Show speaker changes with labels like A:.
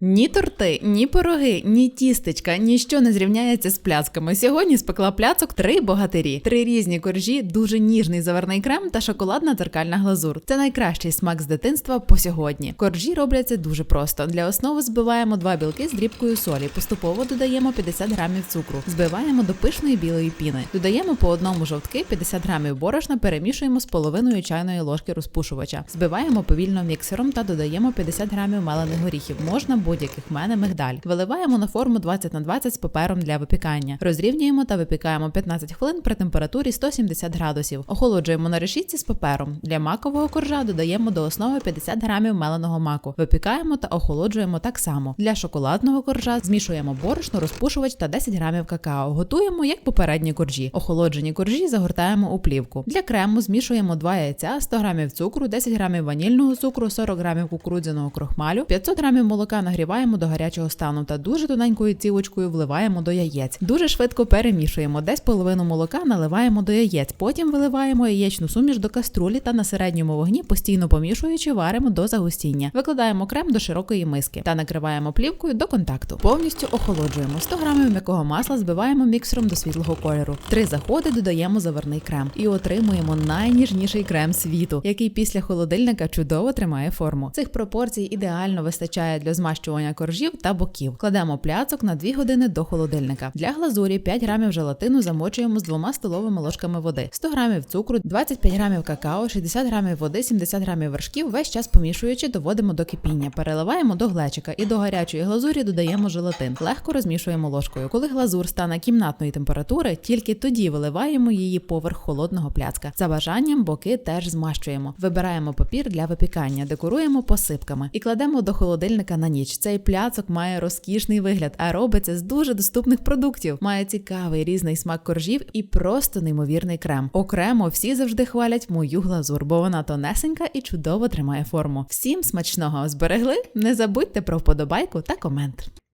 A: Ні торти, ні пироги, ні тістечка, ніщо не зрівняється з пляцками. Сьогодні спекла пляцок три богатирі, три різні коржі, дуже ніжний заварний крем та шоколадна дзеркальна глазур. Це найкращий смак з дитинства по сьогодні. Коржі робляться дуже просто. Для основи збиваємо два білки з дрібкою солі. Поступово додаємо 50 грамів цукру, збиваємо до пишної білої піни. Додаємо по одному жовтки, 50 грамів борошна, перемішуємо з половиною чайної ложки розпушувача. Збиваємо повільно міксером та додаємо 50 грамів мелених горіхів. Можна будь-яких мене мигдаль. Виливаємо на форму 20 на 20 з папером для випікання. Розрівнюємо та випікаємо 15 хвилин при температурі 170 градусів. Охолоджуємо на решітці з папером. Для макового коржа додаємо до основи 50 грамів меленого маку. Випікаємо та охолоджуємо так само. Для шоколадного коржа змішуємо борошно, розпушувач та 10 грамів какао. Готуємо як попередні коржі. Охолоджені коржі загортаємо у плівку. Для крему змішуємо 2 яйця, 100 грамів цукру, 10 грамів ванільного цукру, 40 грамів кукурудзяного крохмалю, 500 грамів молока нагріваємо до гарячого стану та дуже тоненькою цівочкою вливаємо до яєць. Дуже швидко перемішуємо. Десь половину молока наливаємо до яєць. Потім виливаємо яєчну суміш до каструлі та на середньому вогні, постійно помішуючи, варимо до загустіння. Викладаємо крем до широкої миски та накриваємо плівкою до контакту. Повністю охолоджуємо 100 грамів м'якого масла, збиваємо міксером до світлого кольору. Три заходи додаємо заварний крем і отримуємо найніжніший крем світу, який після холодильника чудово тримає форму. Цих пропорцій ідеально вистачає для змащування коржів та боків. Кладемо пляцок на 2 години до холодильника. Для глазурі 5 грамів желатину замочуємо з двома столовими ложками води, 100 грамів цукру, 25 грамів какао, 60 грамів води, 70 грамів вершків. Весь час помішуючи, доводимо до кипіння. Переливаємо до глечика і до гарячої глазурі додаємо желатин. Легко розмішуємо ложкою. Коли глазур стане кімнатної температури, тільки тоді виливаємо її поверх холодного пляцка. За бажанням боки теж змащуємо. Вибираємо папір для випікання, декоруємо посипками і кладемо до холодильника на ніч. Цей пляцок має розкішний вигляд, а робиться з дуже доступних продуктів. Має цікавий різний смак коржів і просто неймовірний крем. Окремо всі завжди хвалять мою глазур, бо вона тонесенька і чудово тримає форму. Всім смачного зберегли. Не забудьте про вподобайку та комент.